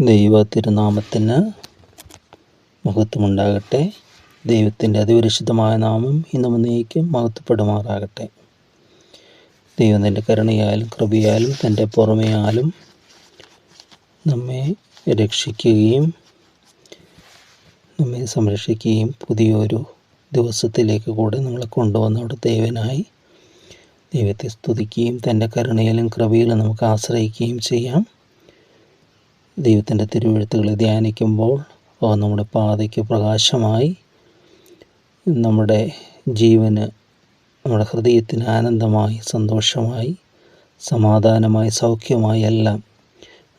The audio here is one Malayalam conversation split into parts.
ദൈവ തിരുനാമത്തിന് മഹത്വമുണ്ടാകട്ടെ. ദൈവത്തിന്റെ അതിപരിശുദ്ധമായ നാമം ഇന്നും നീക്കും മഹത്വപ്പെടുമാറാകട്ടെ. ദൈവം തന്റെ കരുണയാലും കൃപയാലും തന്റെ പുറമെയാലും നമ്മെ രക്ഷിക്കുകയും നമ്മെ സംരക്ഷിക്കുകയും പുതിയൊരു ദിവസത്തിലേക്ക് കൂടെ നമ്മളെ കൊണ്ടുവന്നവിടെ ദൈവനായി ദൈവത്തെ സ്തുതിക്കുകയും തന്റെ കരുണയിലും കൃപയിലും നമുക്ക് ആശ്രയിക്കുകയും ചെയ്യാം. ദൈവത്തിന്റെ തിരുവഴുത്തുകളെ ധ്യാനിക്കുമ്പോൾ അവ നമ്മുടെ പാതയ്ക്ക് പ്രകാശമായി നമ്മുടെ ജീവന് നമ്മുടെ ഹൃദയത്തിന് ആനന്ദമായി സന്തോഷമായി സമാധാനമായി സൗഖ്യമായി എല്ലാം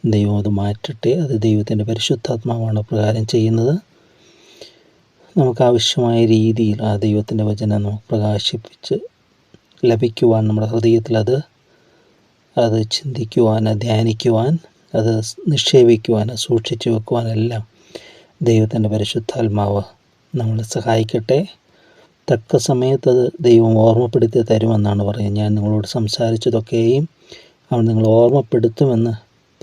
ദൈവം അത് മാറ്റട്ടെ. അത് ദൈവത്തിന്റെ പരിശുദ്ധാത്മാവാണ് പ്രകാരം ചെയ്യുന്നത്. നമുക്കാവശ്യമായ രീതിയിൽ ആ ദൈവത്തിന്റെ വചനം നമുക്ക് പ്രകാശിപ്പിച്ച് ലഭിക്കുവാൻ നമ്മുടെ ഹൃദയത്തിൽ അത് അത് ചിന്തിക്കുവാൻ ധ്യാനിക്കുവാൻ അത് നിക്ഷേപിക്കുവാനും സൂക്ഷിച്ചു വെക്കുവാനെല്ലാം ദൈവത്തിന്റെ പരിശുദ്ധാത്മാവ് നമ്മളെ സഹായിക്കട്ടെ. തക്ക സമയത്ത് അത് ദൈവം ഓർമ്മപ്പെടുത്തി തരുമെന്നാണ് പറയുന്നത്. ഞാൻ നിങ്ങളോട് സംസാരിച്ചതൊക്കെയും അവൻ നിങ്ങൾ ഓർമ്മപ്പെടുത്തുമെന്ന്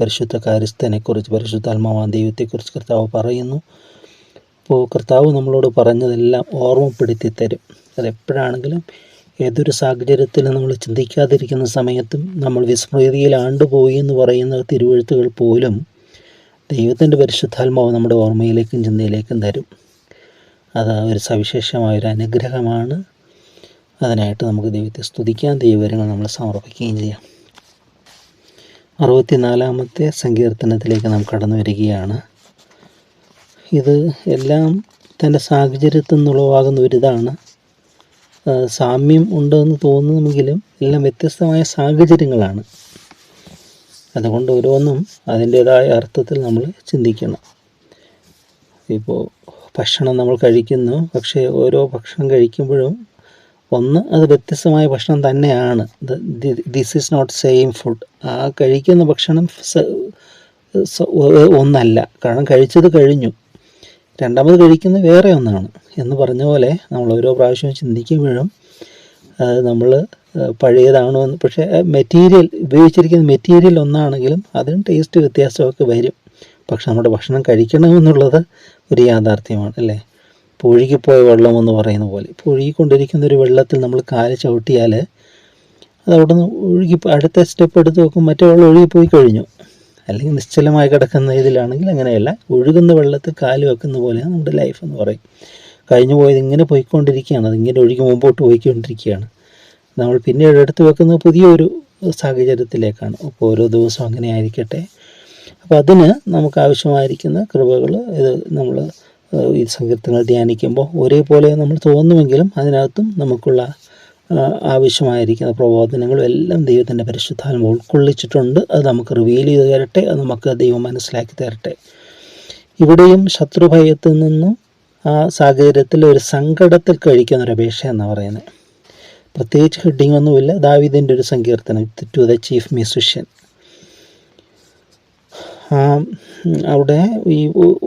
പരിശുദ്ധ കാര്യസ്ഥനെക്കുറിച്ച് പരിശുദ്ധാത്മാവ് ദൈവത്തെക്കുറിച്ച് കർത്താവ് പറയുന്നു. അപ്പോൾ കർത്താവ് നമ്മളോട് പറഞ്ഞതെല്ലാം ഓർമ്മപ്പെടുത്തി തരും. അതെപ്പോഴാണെങ്കിലും ഏതൊരു സാഹചര്യത്തിലും നമ്മൾ ചിന്തിക്കാതിരിക്കുന്ന സമയത്തും നമ്മൾ വിസ്മൃതിയിൽ ആണ്ടുപോയി എന്ന് പറയുന്ന തിരുവഴുത്തുകൾ പോലും ദൈവത്തിന്റെ പരിശുദ്ധാത്മാവ് നമ്മുടെ ഓർമ്മയിലേക്കും ചിന്തയിലേക്കും തരും. അത് ഒരു സവിശേഷമായൊരു അനുഗ്രഹമാണ്. അതിനായിട്ട് നമുക്ക് ദൈവത്തെ സ്തുതിക്കാൻ ദൈവവരങ്ങൾ നമ്മൾ സമർപ്പിക്കുകയും ചെയ്യാം. അറുപത്തിനാലാമത്തെ സങ്കീർത്തനത്തിലേക്ക് നാം കടന്നു വരികയാണ്. ഇത് എല്ലാം തന്റെ സാഹചര്യത്തിൽ നിന്നുളവാകുന്ന ഒരിതാണ്. സാമ്യം ഉണ്ടെന്ന് തോന്നുമെങ്കിലും എല്ലാം വ്യത്യസ്തമായ സാഹചര്യങ്ങളാണ്. അതുകൊണ്ട് ഓരോന്നും അതിന്റേതായ അർത്ഥത്തിൽ നമ്മൾ ചിന്തിക്കണം. ഇപ്പോൾ ഭക്ഷണം നമ്മൾ കഴിക്കുന്നു. പക്ഷേ ഓരോ ഭക്ഷണം കഴിക്കുമ്പോഴും ഒന്ന് അത് വ്യത്യസ്തമായ ഭക്ഷണം തന്നെയാണ്. This is not same food ആ കഴിക്കുന്ന ഭക്ഷണം ഒന്നല്ല. കാരണം കഴിച്ചത് കഴിഞ്ഞു. രണ്ടാമത് കഴിക്കുന്നത് വേറെ ഒന്നാണ്. എന്ന് പറഞ്ഞ പോലെ നമ്മൾ ഓരോ പ്രാവശ്യവും ചിന്തിക്കുമ്പോഴും നമ്മൾ പഴയതാണോ എന്ന് പക്ഷേ മെറ്റീരിയൽ ഉപയോഗിച്ചിരിക്കുന്ന മെറ്റീരിയൽ ഒന്നാണെങ്കിലും അതിന് ടേസ്റ്റ് വ്യത്യാസമൊക്കെ വരും. പക്ഷെ നമ്മുടെ ഭക്ഷണം കഴിക്കണമെന്നുള്ളത് ഒരു യാഥാർത്ഥ്യമാണ് അല്ലേ? ഒഴുകിപ്പോയ വെള്ളം എന്ന് പറയുന്ന പോലെ. പുഴുകിക്കൊണ്ടിരിക്കുന്ന ഒരു വെള്ളത്തിൽ നമ്മൾ കാൽ ചവിട്ടിയാൽ അത് അവിടെ നിന്ന് ഒഴുകി അടുത്ത സ്റ്റെപ്പ് എടുത്ത് നോക്കും മറ്റേ വെള്ളം ഒഴുകിപ്പോയി കഴിഞ്ഞു. അല്ലെങ്കിൽ നിശ്ചലമായി കിടക്കുന്ന ഇതിലാണെങ്കിൽ അങ്ങനെയല്ല. ഒഴുകുന്ന വെള്ളത്തിൽ കാൽ വെക്കുന്ന പോലെയാണ് നമ്മുടെ ലൈഫ് എന്ന് പറയും. കഴിഞ്ഞു പോയത് ഇങ്ങനെ പോയിക്കൊണ്ടിരിക്കുകയാണ്. അതിങ്ങനെ ഒഴുകി മുമ്പോട്ട് പോയിക്കൊണ്ടിരിക്കുകയാണ്. നമ്മൾ പിന്നീട് എടുത്ത് വെക്കുന്നത് പുതിയൊരു സാഹചര്യത്തിലേക്കാണ്. അപ്പോൾ ഓരോ ദിവസവും അങ്ങനെ ആയിരിക്കട്ടെ. അപ്പോൾ അതിന് നമുക്ക് ആവശ്യമായിരിക്കുന്ന കൃപകൾ ഇത് നമ്മൾ ഈ സങ്കീർത്തനങ്ങൾ ധ്യാനിക്കുമ്പോൾ ഒരേപോലെ നമ്മൾ തോന്നുമെങ്കിലും അതിനകത്തും നമുക്കുള്ള ആവശ്യമായിരിക്കുന്ന പ്രബോധനങ്ങളും എല്ലാം ദൈവത്തിന്റെ പരിശുദ്ധാത്മ ഉൾക്കൊള്ളിച്ചിട്ടുണ്ട്. അത് നമുക്ക് റിവീൽ ചെയ്ത് തരട്ടെ അത് നമുക്ക് ദൈവം മനസ്സിലാക്കി തരട്ടെ. ഇവിടെയും ശത്രുഭയത്തിൽ നിന്നും ആ സാഹചര്യത്തിൽ ഒരു സങ്കടത്തിൽ കഴിക്കുന്ന ഒരു അപേക്ഷ എന്നാണ് പറയുന്നത്. പ്രത്യേകിച്ച് ഹെഡിങ് ഒന്നുമില്ല. ദാവിദിന്റെ ഒരു സങ്കീർത്തനം ടു ദ ചീഫ് മ്യൂസിഷ്യൻ അവിടെ ഈ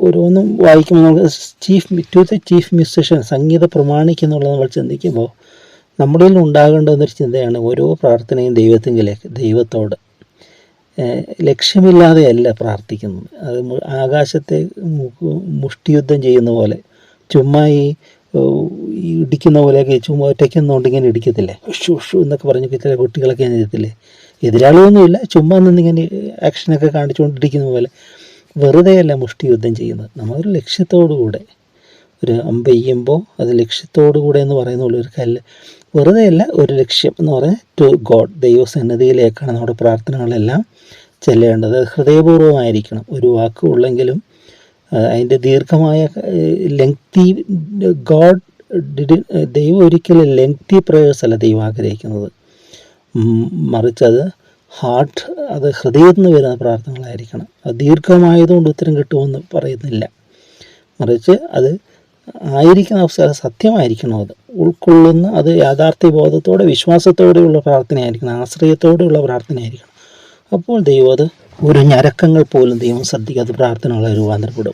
ഓരോന്നും വായിക്കുമ്പോൾ നമ്മൾ chief to the chief musician സംഗീത പ്രമാണിക്കുന്നുള്ളത് നമ്മൾ ചിന്തിക്കുമ്പോൾ നമ്മളിൽ ഉണ്ടാകേണ്ടതെന്നൊരു ചിന്തയാണ് ഓരോ പ്രാർത്ഥനയും ദൈവത്തിങ്കിലേക്ക് ദൈവത്തോട്. ലക്ഷ്യമില്ലാതെയല്ല പ്രാർത്ഥിക്കുന്നത്. അത് ആകാശത്തെ മുഷ്ടിയുദ്ധം ചെയ്യുന്ന പോലെ ചുമ്മാ ഈ ഇടിക്കുന്ന പോലെയൊക്കെ ചുമ്മാ ഒറ്റയ്ക്കുന്നുകൊണ്ട് ഇങ്ങനെ ഇടിക്കത്തില്ലേ? ഷു ഷു എന്നൊക്കെ പറഞ്ഞ് ചില കുട്ടികളൊക്കെ ചെയ്യത്തില്ലേ എതിരാളിയൊന്നുമില്ല ചുമ്മാ നിന്നിങ്ങനെ ആക്ഷനൊക്കെ കാണിച്ചുകൊണ്ടിരിക്കുന്ന പോലെ. വെറുതെയല്ല മുഷ്ടി യുദ്ധം ചെയ്യുന്നത്. നമ്മളൊരു ലക്ഷ്യത്തോടു കൂടെ ഒരു അമ്പെയ്യുമ്പോൾ അത് ലക്ഷ്യത്തോടു കൂടെ എന്ന് പറയുന്ന പോലെ ഒരു കല്ല് വെറുതെയല്ല ഒരു ലക്ഷ്യം എന്ന് പറഞ്ഞാൽ ടു ഗോഡ് ദൈവസന്നിധിയിലേക്കാണ് നമ്മുടെ പ്രാർത്ഥനകളെല്ലാം ചെല്ലേണ്ടത്. ഹൃദയപൂർവമായിരിക്കണം. ഒരു വാക്ക് ഉള്ളെങ്കിലും അതിന്റെ ദീർഘമായ ലെങ്തി ഗോഡ് ദൈവം ഒരിക്കലും ലെങ്തി പ്രയേഴ്സ് അല്ല ദൈവം ആഗ്രഹിക്കുന്നത്. മറിച്ച് അത് ഹാർട്ട് അത് ഹൃദയത്തിൽ നിന്ന് വരുന്ന പ്രാർത്ഥനകളായിരിക്കണം. അത് ദീർഘമായതുകൊണ്ട് ഉത്തരം കിട്ടുമെന്ന് പറയുന്നില്ല. മറിച്ച് അത് ആയിരിക്കുന്ന അവസ്ഥ സത്യമായിരിക്കണം അത്? ഉൾക്കൊള്ളുന്ന അത് യാഥാർത്ഥ്യ ബോധത്തോടെ വിശ്വാസത്തോടെയുള്ള പ്രാർത്ഥനയായിരിക്കണം ആശ്രയത്തോടെയുള്ള പ്രാർത്ഥനയായിരിക്കണം. അപ്പോൾ ദൈവം അത് ഒരു ഞരക്കങ്ങൾ പോലും ദൈവം ശ്രദ്ധിക്കാത്ത പ്രാർത്ഥനകളെ രൂപാന്തരപ്പെടും.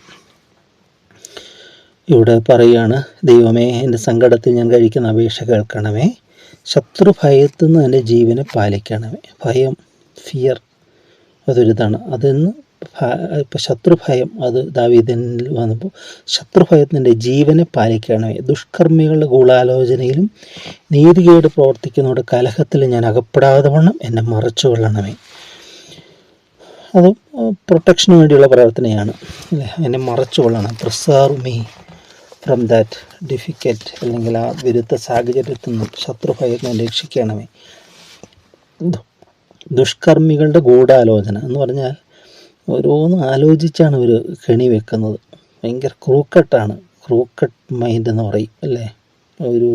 ഇവിടെ പറയുകയാണ് ദൈവമേ എന്റെ സങ്കടത്തിൽ ഞാൻ കഴിക്കുന്ന അപേക്ഷ കേൾക്കണമേ. ശത്രു ഭയത്തുനിന്ന് എന്റെ ജീവനെ പാലിക്കണമേ. ഭയം ഫിയർ അതൊരിതാണ്. അതിൽ നിന്ന് ഇപ്പം ശത്രുഭയം അത് ദാവീദിനിൽ വന്നപ്പോൾ ശത്രുഭയത്തിന്റെ ജീവനെ പാലിക്കണമേ ദുഷ്കർമ്മികളുടെ ഗൂഢാലോചനയിലും നീതികേട് പ്രവർത്തിക്കുന്നവരുടെ കലഹത്തിൽ ഞാൻ അകപ്പെടാതെ വണ്ണം എന്നെ മറച്ചു കൊള്ളണമേ. അത് പ്രൊട്ടക്ഷന് വേണ്ടിയുള്ള പ്രാർത്ഥനയാണ് അല്ലേ? എന്നെ മറച്ചു കൊള്ളണം. Preserve me from that difficult അല്ലെങ്കിൽ ആ വിരുദ്ധ സാഹചര്യത്തിൽ നിന്നും ശത്രുഭയത്തിനെ രക്ഷിക്കണമേ. ദുഷ്കർമ്മികളുടെ ഗൂഢാലോചന എന്ന് പറഞ്ഞാൽ ഓരോന്നും ആലോചിച്ചാണ് ഇവർ കെണി വെക്കുന്നത്. ഭയങ്കര ക്രൂക്കട്ടാണ്. ക്രൂക്കട്ട് മൈൻഡ് എന്ന് പറയും അല്ലേ? ഒരു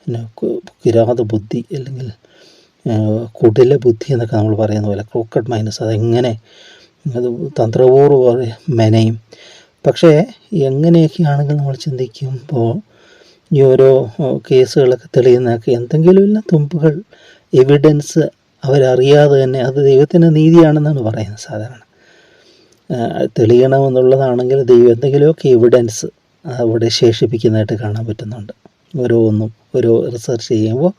പിന്നെ കിരാത ബുദ്ധി അല്ലെങ്കിൽ കുടില ബുദ്ധി എന്നൊക്കെ നമ്മൾ പറയുന്ന പോലെ ക്രൂക്കട്ട് മൈൻഡ്സ് അതെങ്ങനെ അത് തന്ത്രപൂർവ മെനയും. പക്ഷേ എങ്ങനെയൊക്കെയാണെങ്കിൽ നമ്മൾ ചിന്തിക്കുമ്പോൾ ഈ ഓരോ കേസുകളൊക്കെ തെളിയുന്നതൊക്കെ എന്തെങ്കിലും ഇല്ല തുമ്പുകൾ എവിഡൻസ് അവരറിയാതെ തന്നെ അത് ദൈവത്തിന്റെ നീതിയാണെന്നാണ് പറയുന്നത് സാധാരണ. തെളിയണമെന്നുള്ളതാണെങ്കിൽ ദൈവം എന്തെങ്കിലുമൊക്കെ എവിഡൻസ് അവിടെ ശേഷിപ്പിക്കുന്നതായിട്ട് കാണാൻ പറ്റുന്നുണ്ട്. ഓരോന്നും ഓരോ റിസർച്ച് ചെയ്യുമ്പോൾ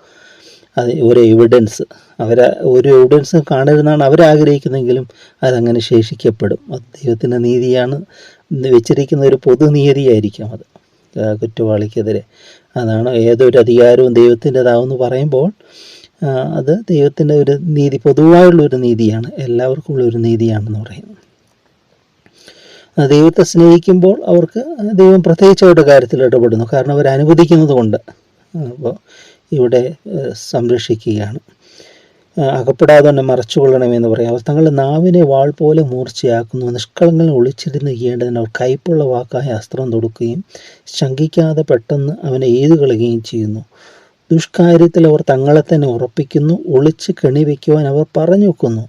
അത് ഓരോ എവിഡൻസ് അവർ ഒരു എവിഡൻസ് കാണരുതെന്നാണ് അവരാഗ്രഹിക്കുന്നെങ്കിലും അതങ്ങനെ ശേഷിക്കപ്പെടും. അത് ദൈവത്തിന്റെ നീതിയാണ് വെച്ചിരിക്കുന്ന ഒരു പൊതുനീതിയായിരിക്കും അത്. ആ, കുറ്റവാളിക്കെതിരെ. അതാണ് ഏതൊരു അധികാരവും ദൈവത്തിന്റെതാവെന്ന് പറയുമ്പോൾ അത് ദൈവത്തിന്റെ ഒരു നീതി പൊതുവായുള്ളൊരു നീതിയാണ്. എല്ലാവർക്കും ഉള്ള ഒരു നീതിയാണെന്ന് പറയുന്നത്. ദൈവത്തെ സ്നേഹിക്കുമ്പോൾ അവർക്ക് ദൈവം പ്രത്യേകിച്ച് അവരുടെ കാര്യത്തിൽ ഇടപെടുന്നു. കാരണം അവർ അനുവദിക്കുന്നത് കൊണ്ട് അപ്പോൾ ഇവിടെ സംരക്ഷിക്കുകയാണ്. അകപ്പെടാതെ തന്നെ മറച്ചുകൊള്ളണമെന്ന് പറയാം. അവർ തങ്ങളുടെ നാവിനെ വാൾ പോലെ മൂർച്ചയാക്കുന്നു. നിഷ്കളങ്ങൾ ഒളിച്ചിരുന്ന് ചെയ്യേണ്ടതിന് അവർ കയ്പുള്ള വാക്കായ അസ്ത്രം തൊടുക്കുകയും ശങ്കിക്കാതെ പെട്ടെന്ന് അവനെ ഏതു കളയുകയും ചെയ്യുന്നു. ദുഷ്കാര്യത്തിൽ അവർ തങ്ങളെ തന്നെ ഉറപ്പിക്കുന്നു. ഒളിച്ച് കെണി വയ്ക്കുവാൻ അവർ പറഞ്ഞു വെക്കുന്നു.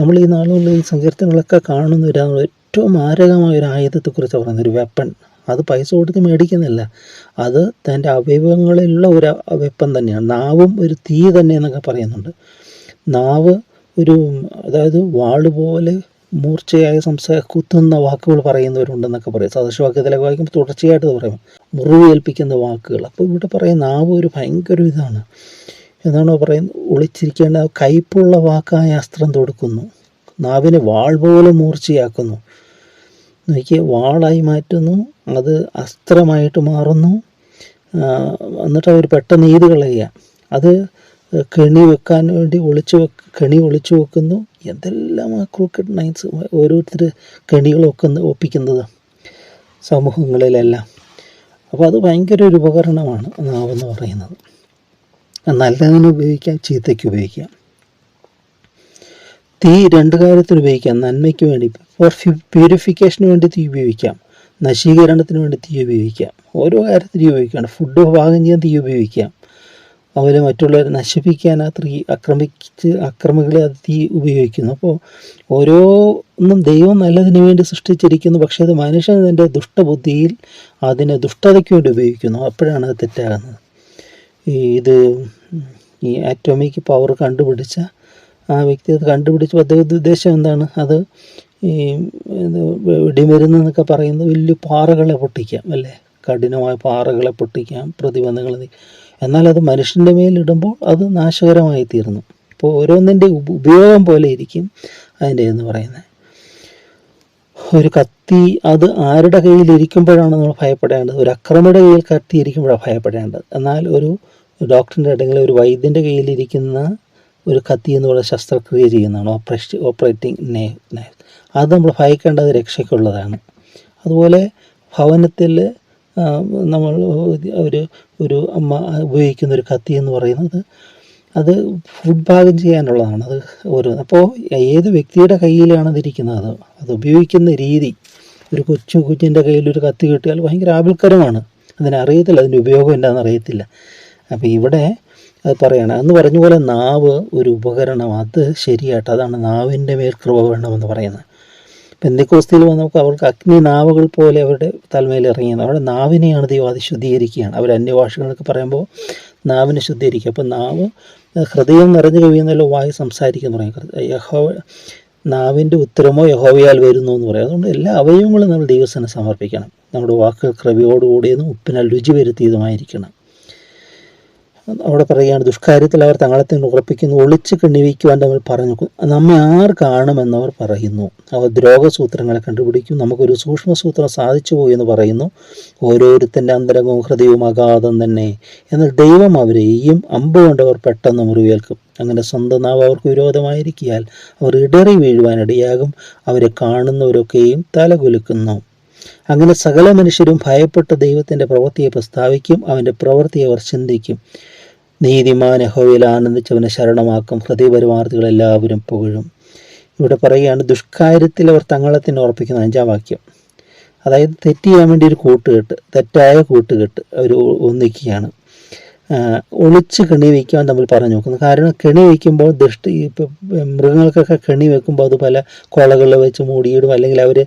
നമ്മൾ ഈ നാളുകളിൽ സങ്കീർത്തനങ്ങളൊക്കെ കാണുന്ന ഒരു ഏറ്റവും മാരകമായ ഒരു ആയുധത്തെക്കുറിച്ച് പറയുന്നത് ഒരു വെപ്പൺ അത് പൈസ കൊടുത്ത് മേടിക്കുന്നില്ല. അത് തന്റെ അവയവങ്ങളിലുള്ള ഒരു വെപ്പൺ തന്നെയാണ്. നാവും ഒരു തീ തന്നെ എന്നൊക്കെ പറയുന്നുണ്ട്. നാവ് ഒരു അതായത് വാൾ പോലെ മൂർച്ചയായ സംസാര കുത്തുന്ന വാക്കുകൾ പറയുന്നവരുണ്ടെന്നൊക്കെ പറയും. സദൃശവാക്യത്തിലൊക്കെ വായിക്കുമ്പോൾ തുടർച്ചയായിട്ട് പറയും. മുറിവേൽപ്പിക്കുന്ന വാക്കുകൾ. അപ്പോൾ ഇവിടെ പറയും നാവ് ഒരു ഭയങ്കര ഇതാണ്. എന്നാണോ പറയുന്നത്? ഒളിച്ചിരിക്കേണ്ട കയ്പുള്ള വാക്കായ അസ്ത്രം തൊടുക്കുന്നു. നാവിനെ വാൾ പോലെ മൂർച്ചയാക്കുന്നു. നോക്കി വാളായി മാറ്റുന്നു. അത് അസ്ത്രമായിട്ട് മാറുന്നു. എന്നിട്ട് അവർ പെട്ടെന്ന് ഈത് കളയുക. അത് കെണി വെക്കാൻ വേണ്ടി ഒളിച്ചു വെക്ക് കെണി ഒളിച്ചു വെക്കുന്നു. എന്തെല്ലാം ആ ക്രിക്കറ്റ് നൈറ്റ്സ് ഓരോരുത്തർ കെണികൾ ഒക്കുന്ന ഒപ്പിക്കുന്നത് സമൂഹങ്ങളിലെല്ലാം. അപ്പോൾ അത് ഭയങ്കര ഒരു ഉപകരണമാണ് നാവെന്ന് പറയുന്നത്. നല്ലതിന് ഉപയോഗിക്കാം ചീത്തയ്ക്ക് ഉപയോഗിക്കാം. തീ രണ്ട് കാര്യത്തിന് ഉപയോഗിക്കാം. നന്മയ്ക്ക് വേണ്ടി ഫോർ പ്യൂരിഫിക്കേഷന് വേണ്ടി തീ ഉപയോഗിക്കാം. നശീകരണത്തിന് വേണ്ടി തീ ഉപയോഗിക്കാം. ഓരോ കാര്യത്തിനും ഉപയോഗിക്കാം ഫുഡ് പാകം ചെയ്യാൻ തീ ഉപയോഗിക്കാം. അതുപോലെ മറ്റുള്ളവരെ നശിപ്പിക്കാൻ ആ തീ ആക്രമിച്ച് അക്രമികളെ അത് തീ ഉപയോഗിക്കുന്നു. അപ്പോൾ ഓരോന്നും ദൈവം നല്ലതിന് വേണ്ടി സൃഷ്ടിച്ചിരിക്കുന്നു. പക്ഷേ അത് മനുഷ്യൻ തന്റെ ദുഷ്ടബുദ്ധിയിൽ അതിനെ ദുഷ്ടതയ്ക്ക് വേണ്ടി ഉപയോഗിക്കുന്നു. അപ്പോഴാണ് അത് തെറ്റാകുന്നത്. ഈ ഇത് ഈ ആറ്റോമിക് പവർ കണ്ടുപിടിച്ച ആ വ്യക്തി അത് കണ്ടുപിടിച്ചു അദ്ദേഹത്തിന്റെ ഉദ്ദേശം എന്താണ്? അത് ഈ ഇത് വെടിമരുന്ന് എന്നൊക്കെ പറയുന്നത് വലിയ പാറകളെ പൊട്ടിക്കാം അല്ലേ? കഠിനമായ പാറകളെ പൊട്ടിക്കാം പ്രതിബന്ധങ്ങൾ എന്നാൽ അത് മനുഷ്യന്റെ മേലിടുമ്പോൾ അത് നാശകരമായി തീർന്നു. അപ്പോൾ ഓരോന്നിന്റെ ഉപയോഗം പോലെ ഇരിക്കും അതിന്റെ എന്ന് പറയുന്നത്. ഒരു കത്തി അത് ആരുടെ കയ്യിൽ ഇരിക്കുമ്പോഴാണ് നമ്മൾ ഭയപ്പെടേണ്ടത്? ഒരു അക്രമിയുടെ കയ്യിൽ കത്തി ഇരിക്കുമ്പോഴാണ് ഭയപ്പെടേണ്ടത്. എന്നാൽ ഒരു ഡോക്ടറിന്റെ അല്ലെങ്കിൽ ഒരു വൈദ്യന്റെ കയ്യിലിരിക്കുന്ന ഒരു കത്തി എന്ന് പറയുന്ന ശസ്ത്രക്രിയ ചെയ്യുന്നതാണ്. ഓപ്പറേഷൻ ഓപ്പറേറ്റിംഗ് നേ നേ. അത് നമ്മൾ ഭയക്കേണ്ടത് രക്ഷയ്ക്കുള്ളതാണ്. അതുപോലെ ഭവനത്തിൽ നമ്മൾ ഒരു ഒരു അമ്മ ഉപയോഗിക്കുന്ന ഒരു കത്തി എന്ന് പറയുന്നത് അത് ഫുഡ് പാകം ചെയ്യാനുള്ളതാണ്. അത് ഒരു അപ്പോൾ ഏത് വ്യക്തിയുടെ കയ്യിലാണ് അതിരിക്കുന്നത്? അത് ഉപയോഗിക്കുന്ന രീതി. ഒരു കൊച്ചു കുഞ്ഞിന്റെ കയ്യിൽ ഒരു കത്തി കിട്ടിയാൽ ഭയങ്കര ആപൽക്കരമാണ് അതിനറിയത്തില്ല അതിന്റെ ഉപയോഗം എന്താണെന്ന് അറിയത്തില്ല. അപ്പോൾ ഇവിടെ പറയണം. എന്ന് പറഞ്ഞ പോലെ നാവ് ഒരു ഉപകരണം അത് ശരിയായിട്ട് അതാണ് നാവിന്റെ മേൽ കൃപ വേണമെന്ന് പറയുന്നത്. പെന്തിക്കോസ്തിയിൽ വന്നപ്പോൾ അവർക്ക് അഗ്നി നാവുകൾ പോലെ അവരുടെ തലമേൽ ഇറങ്ങിയത് അവിടെ നാവിനെയാണ് ദൈവം അത് ശുദ്ധീകരിക്കുകയാണ്. അവർ അന്യഭാഷകളൊക്കെ പറയുമ്പോൾ നാവിനെ ശുദ്ധീകരിക്കുക. അപ്പോൾ നാവ് ഹൃദയം നിറഞ്ഞു കഴിയുന്നല്ലോ വായു സംസാരിക്കുന്നു പറയും. യഹോ നാവിന്റെ ഉത്തരമോ യഹോവയാൽ വരുന്നു എന്ന് പറയും. അതുകൊണ്ട് എല്ലാ അവയവങ്ങളും നമ്മൾ ദൈവസ്ഥനെ സമർപ്പിക്കണം. നമ്മുടെ വാക്കുകൾ കൃപയോടുകൂടിയതും ഉപ്പിനാൽ രുചി വരുത്തിയതുമായിരിക്കണം. അവിടെ പറയുകയാണ് ദുഷ്കാര്യത്തിൽ അവർ തങ്ങളെ തന്നെ ഉറപ്പിക്കുന്നു ഒളിച്ച് കണ്ണിവയ്ക്കുവാൻ നമ്മൾ പറഞ്ഞു നമ്മെ ആർ കാണുമെന്നവർ പറയുന്നു. അവർ ദ്രോഹസൂത്രങ്ങളെ കണ്ടുപിടിക്കും. നമുക്കൊരു സൂക്ഷ്മസൂത്രം സാധിച്ചു പോയി എന്ന് പറയുന്നു. ഓരോരുത്തന്റെ അന്തരംഗവും ഹൃദയവും അഗാധം തന്നെ. എന്നാൽ ദൈവം അവരെയും അമ്പ് കൊണ്ടവർ പെട്ടെന്ന് മുറിവേൽക്കും. അങ്ങനെ സ്വന്തം നാവ് അവർക്ക് വിരോധമായിരിക്കിയാൽ അവർ ഇടറി വീഴുവാനിടയാകും. അവരെ കാണുന്നവരൊക്കെയും തലകുലുക്കുന്നു. അങ്ങനെ സകല മനുഷ്യരും ഭയപ്പെട്ട ദൈവത്തിന്റെ പ്രവൃത്തിയെ പ്രസ്താവിക്കും. അവന്റെ പ്രവൃത്തിയെ അവർ ചിന്തിക്കും. നീതിമാൻ യഹോവയിൽ ആനന്ദിച്ചവനെ ശരണമാക്കും. ഹൃദയപരിമാർത്ഥികൾ എല്ലാവരും പുകഴും. ഇവിടെ പറയുകയാണ് ദുഷ്കാര്യത്തിൽ അവർ തങ്ങളെ തന്നെ ഉറപ്പിക്കുന്ന. അഞ്ചാം വാക്യം. അതായത് തെറ്റ് ചെയ്യാൻ വേണ്ടി ഒരു കൂട്ടുകെട്ട് തെറ്റായ കൂട്ടുകെട്ട് അവർ ഒന്നിക്കുകയാണ്. ഒളിച്ച് കെണി വയ്ക്കാൻ നമ്മൾ പറഞ്ഞു നോക്കുന്നു കാരണം കെണി വയ്ക്കുമ്പോൾ ദൃഷ്ടി ഇപ്പം മൃഗങ്ങൾക്കൊക്കെ കെണി വെക്കുമ്പോൾ അത് പല കൊളകളിൽ വെച്ച് മൂടിയിടും. അല്ലെങ്കിൽ അവർ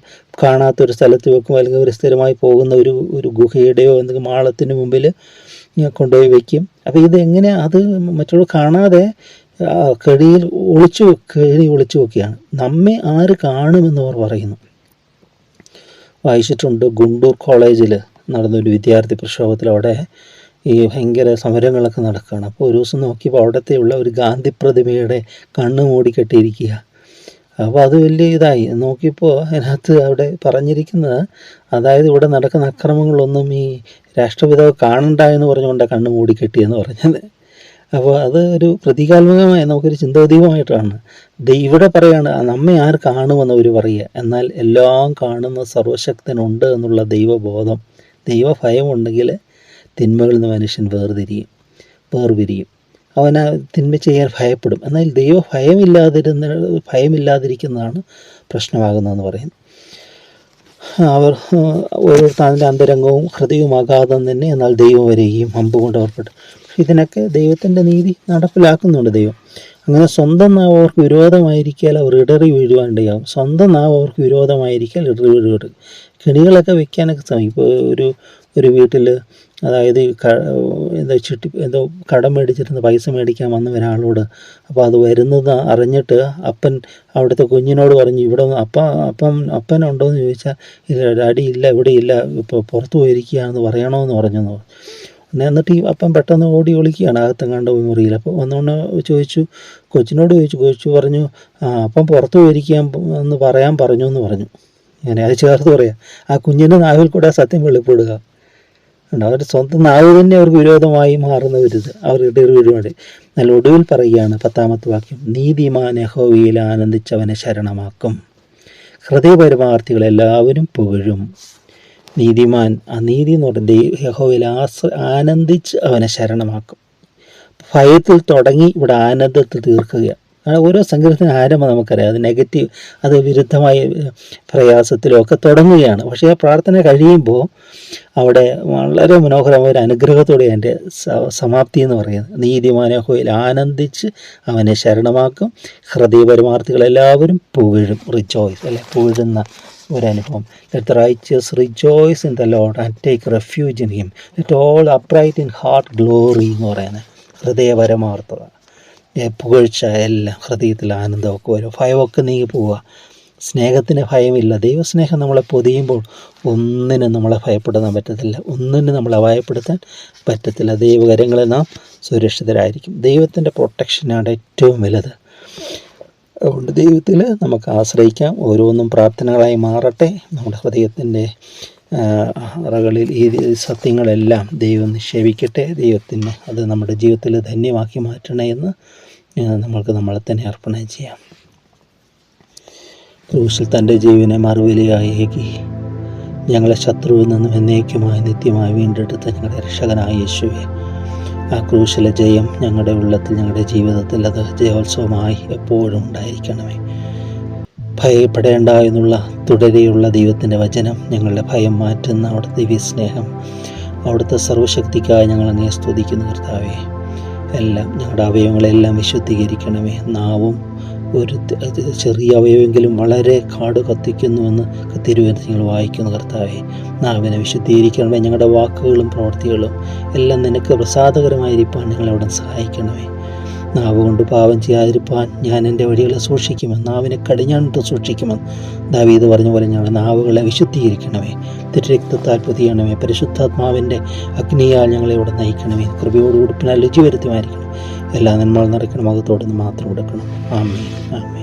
കാണാത്തൊരു സ്ഥലത്ത് വെക്കും. അല്ലെങ്കിൽ അവർ സ്ഥിരമായി പോകുന്ന ഒരു ഒരു ഗുഹയുടെയോ എന്തെങ്കിലും മാളത്തിന് മുമ്പിൽ കൊണ്ടുപോയി വയ്ക്കും അപ്പോൾ ഇത് എങ്ങനെ അത് മറ്റുള്ളവർ കാണാതെ കെടിയിൽ ഒളിച്ചു കെടി ഒളിച്ചു വെക്കുകയാണ്. നമ്മെ ആര് കാണുമെന്ന് അവർ പറയുന്നു. വായിച്ചിട്ടുണ്ട് ഗുണ്ടൂർ കോളേജിൽ നടന്നൊരു വിദ്യാർത്ഥി പ്രക്ഷോഭത്തിൽ അവിടെ ഈ ഭയങ്കര സമരങ്ങളൊക്കെ നടക്കുകയാണ്. അപ്പോൾ ഒരു ദിവസം നോക്കിയപ്പോൾ അവിടത്തെയുള്ള ഒരു ഗാന്ധി പ്രതിമയുടെ കണ്ണ് മൂടിക്കെട്ടിയിരിക്കുക അപ്പോൾ അത് വലിയ ഇതായി. നോക്കിയപ്പോൾ അതിനകത്ത് അവിടെ പറഞ്ഞിരിക്കുന്നത് അതായത് ഇവിടെ നടക്കുന്ന അക്രമങ്ങളൊന്നും ഈ രാഷ്ട്രപിതാവ് കാണണ്ട എന്ന് പറഞ്ഞുകൊണ്ടാണ് കണ്ണ് മൂടിക്കെട്ടിയെന്ന് പറഞ്ഞത്. അപ്പോൾ അത് ഒരു പ്രതീകാത്മകമായ നമുക്കൊരു ചിന്താദീപമായിട്ടാണ് ഇവിടെ പറയാണ് നമ്മെ ആർ കാണുമെന്ന് അവർ പറയുക. എന്നാൽ എല്ലാം കാണുന്ന സർവശക്തനുണ്ട് എന്നുള്ള ദൈവബോധം ദൈവഭയമുണ്ടെങ്കിൽ തിന്മകളിൽ നിന്ന് മനുഷ്യൻ വേർതിരിയും വേർപിരിയും. അവൻ ആ തിന്മ ചെയ്യാൻ ഭയപ്പെടും. എന്നാൽ ദൈവ ഭയമില്ലാതിരുന്ന ഭയമില്ലാതിരിക്കുന്നതാണ് പ്രശ്നമാകുന്നതെന്ന് പറയുന്നു. അവർ ആ, ഓരോരുത്തർ അന്തരംഗവും ഹൃദയവും തന്നെ എന്നാൽ ദൈവം വരികയും അമ്പ് കൊണ്ട് പക്ഷേ ഇതിനൊക്കെ ദൈവത്തിന്റെ നീതി നടപ്പിലാക്കുന്നുണ്ട് ദൈവം. അങ്ങനെ സ്വന്തം നാവ് അവർക്ക് വിരോധമായിരിക്കാൽ അവർ ഇടറി വീഴുവാനിടയാവും. സ്വന്തം നാവ് അവർക്ക് വിരോധമായിരിക്കാൽ ഇടറി വീഴുക കെണികളൊക്കെ വെക്കാനൊക്കെ ശ്രമിക്കും ഇപ്പോൾ ഒരു ഒരു വീട്ടിൽ അതായത് എന്തോ ചിട്ടി എന്തോ കടം മേടിച്ചിരുന്ന പൈസ മേടിക്കാൻ വന്ന ഒരാളോട് അപ്പോൾ അത് വരുന്നത് അറിഞ്ഞിട്ട് അപ്പൻ അവിടുത്തെ കുഞ്ഞിനോട് പറഞ്ഞു ഇവിടെ അപ്പ അപ്പം അപ്പൻ ഉണ്ടോ എന്ന് ചോദിച്ചാൽ ഇല്ല ഡാഡി ഇല്ല ഇവിടെ ഇല്ല ഇപ്പോൾ പുറത്ത് പോയിരിക്കുകയാണെന്ന് പറയണമെന്ന് പറഞ്ഞു. എന്ന് പറഞ്ഞു. എന്നിട്ട് ഈ അപ്പം പെട്ടെന്ന് ഓടി ഒളിക്കുകയാണ് അകത്തെങ്ങാണ്ട് മുറിയിൽ. അപ്പോൾ വന്നുകൊണ്ട് ചോദിച്ചു കൊച്ചിനോട് ചോദിച്ചു കൊച്ചു പറഞ്ഞു ആ അപ്പം പുറത്ത് പോയിരിക്കാൻ എന്ന് പറയാൻ പറഞ്ഞു എന്ന് പറഞ്ഞു. അങ്ങനെ അത് ചേർത്ത് പറയാം. ആ കുഞ്ഞിന്റെ നാവിൽ കൂടെ സത്യം വെളിപ്പെടുക. അവർ സ്വന്തം നാവ് തന്നെ അവർക്ക് വിരോധമായി മാറുന്ന ഒരു അവർ ഇടയിൽ നല്ല എന്നാൽ ഒടുവിൽ പറയുകയാണ് പത്താമത്തെ വാക്യം. നീതിമാൻ യഹോവയിൽ ആനന്ദിച്ചവനെ ശരണമാക്കും. ഹൃദയപരമാർത്ഥികൾ എല്ലാവരും പുകഴും. നീതിമാൻ ആ നീതി എന്ന് പറയുന്നത് യഹോവയിൽ ആശ്ര ആനന്ദിച്ച് അവനെ ശരണമാക്കും. ഭയത്തിൽ തുടങ്ങി ഇവിടെ ആനന്ദത്തിൽ തീർക്കുക കാരണം ഓരോ സംഗ്രഹത്തിന് ആരംഭം നമുക്കറിയാം. അത് നെഗറ്റീവ് അത് വിരുദ്ധമായ പ്രയാസത്തിലും ഒക്കെ തുടങ്ങുകയാണ്. പക്ഷേ ആ പ്രാർത്ഥന കഴിയുമ്പോൾ അവിടെ വളരെ മനോഹരമായ ഒരു അനുഗ്രഹത്തോടെ എന്റെ സമാപ്തി എന്ന് പറയുന്നത്. നീതിമാനഹോയിൽ ആനന്ദിച്ച് അവനെ ശരണമാക്കും. ഹൃദയപരമാർത്ഥികളെല്ലാവരും പുകഴും. റിജോയ്സ് അല്ലെ? പുകഴുന്ന ഒരനുഭവം. Let righteous rejoice in the lord and take refuge in him let all upright in heart glory എന്ന് പറയുന്നത്. ഹൃദയപരമാർത്ഥത. പുകഴ്ച എല്ലാം ഹൃദയത്തിൽ ആനന്ദമൊക്കെ വരും. ഭയമൊക്കെ നീങ്ങി പോവുക. സ്നേഹത്തിന് ഭയമില്ല. ദൈവസ്നേഹം നമ്മളെ പൊതിയുമ്പോൾ ഒന്നിനും നമ്മളെ ഭയപ്പെടുത്താൻ പറ്റത്തില്ല. ഒന്നിനും നമ്മളെ ഭയപ്പെടുത്താൻ പറ്റത്തില്ല. ദൈവകരങ്ങളിൽ നാം സുരക്ഷിതരായിരിക്കും. ദൈവത്തിന്റെ പ്രൊട്ടക്ഷനാണ് ഏറ്റവും വലുത്. അതുകൊണ്ട് ദൈവത്തിൽ നമുക്ക് ആശ്രയിക്കാം. ഓരോന്നും പ്രാർത്ഥനകളായി മാറട്ടെ. നമ്മുടെ ഹൃദയത്തിന്റെ അറകളിൽ ഈ സത്യങ്ങളെല്ലാം ദൈവം നിക്ഷേപിക്കട്ടെ. ദൈവത്തിന് അത് നമ്മുടെ ജീവിതത്തിൽ ധന്യമാക്കി മാറ്റണേ എന്ന് നമ്മൾക്ക് നമ്മളെ തന്നെ അർപ്പണം ചെയ്യാം. ക്രൂശിൽ തന്റെ ജീവനെ മറുവിലയായി ഏകി ഞങ്ങളെ ശത്രുവിൽ നിന്നും എന്നേക്കുമായി നിത്യമായി വീണ്ടെടുത്ത ഞങ്ങളുടെ രക്ഷകനായ യേശുവെ ആ ക്രൂശിലെ ജയം ഞങ്ങളുടെ ഉള്ളത്തിൽ ഞങ്ങളുടെ ജീവിതത്തിൽ അത് ജയോത്സവമായി എപ്പോഴും ഉണ്ടായിരിക്കണമേ. ഭയപ്പെടേണ്ട എന്നുള്ള തുടരെയുള്ള ദൈവത്തിന്റെ വചനം ഞങ്ങളുടെ ഭയം മാറ്റുന്ന അവിടുത്തെ ദിവ്യസ്നേഹം അവിടുത്തെ സർവശക്തിക്കായി ഞങ്ങൾ അങ്ങേ സ്തുതിക്കുന്നു കർത്താവേ. എല്ലാം ഞങ്ങളുടെ അവയവങ്ങളെല്ലാം വിശുദ്ധീകരിക്കണമേ. നാവും ഒരു ചെറിയ അവയവെങ്കിലും വളരെ കാട് കത്തിക്കുന്നുവെന്ന് തിരുവനന്തപുരത്ത് നിങ്ങൾ വായിക്കുന്നു കർത്താവെ. നാവിനെ വിശുദ്ധീകരിക്കണമേ ഞങ്ങളുടെ വാക്കുകളും പ്രവൃത്തികളും എല്ലാം നിനക്ക് പ്രസാദകരമായിരിക്കാൻ ഞങ്ങളെ അവിടെ സഹായിക്കണമേ. നാവ് കൊണ്ട് പാപം ചെയ്യാതിരിപ്പാൻ ഞാൻ എന്റെ വഴികളെ സൂക്ഷിക്കുമെന്ന് നാവിനെ കടിഞ്ഞാണിട്ട് സൂക്ഷിക്കുമെന്ന് ദാവീദ് പറഞ്ഞ പോലെ ഞങ്ങളുടെ നാവുകളെ വിശുദ്ധീകരിക്കണമേ. തിരുരക്തത്താൽ പുതിയണമേ. പരിശുദ്ധാത്മാവിന്റെ അഗ്നിയാൽ ഞങ്ങളെ ഇവിടെ നയിക്കണമേ. കൃപയോട് ഉടുപ്പിനാൽ രുചി വരുത്തുമായിരിക്കണം. എല്ലാ നന്മകളും നിറയ്ക്കണം അകത്തോടെ മാത്രം എടുക്കണം. ആമേ ആമേ